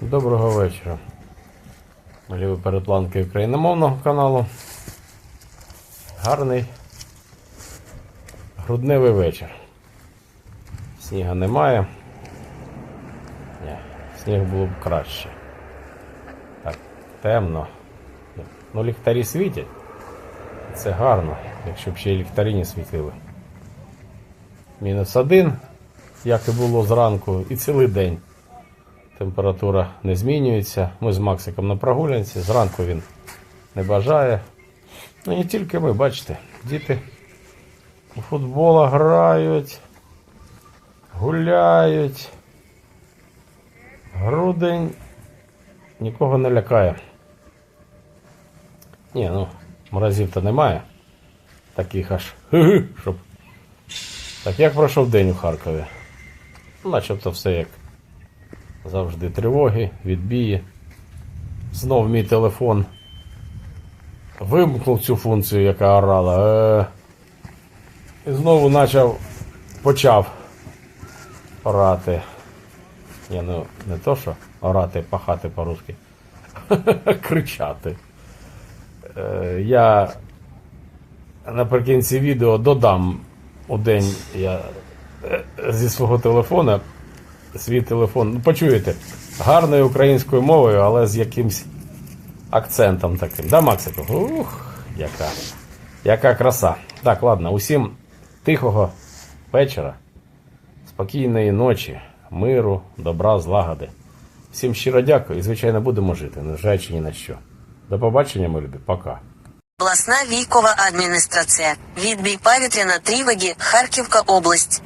Доброго вечора. Ліві перепланки україномовного каналу. Гарний грудневий вечір. Сніга немає. Ні, сніг було б краще. Так, темно. Ну, ліхтарі світять. Це гарно, якщо б ще й ліхтарі не світили. Мінус один, як і було зранку, і цілий день. Температура не змінюється. Ми з Максиком на прогулянці. Зранку він не бажає. Ну не тільки ми, бачите, діти у футбола грають, гуляють. Грудень нікого не лякає. Ні, ну, морозів то немає. Таких аж. Щоб. Так як пройшов день у Харкові? Начебто все як завжди тривоги, відбії. Знов мій телефон вимкнув цю функцію, яка орала. Е, і знову почав почав орати. Ні, ну не то, що орати, пахати по-русски. Кричати. Е, я наприкінці відео додам у день я е, зі свого телефона свій телефон. Ну, почуєте, гарною українською мовою, але з якимсь акцентом таким. Да, Максику? Ух, яка, яка краса. Так, ладно, усім тихого вечора, спокійної ночі, миру, добра, злагоди. Всім щиро дякую і, звичайно, будемо жити, незважаючи ні на що. До побачення, мої любі. Пока. Обласна військова адміністрація. Відбій повітряна тривоги, Харківська область.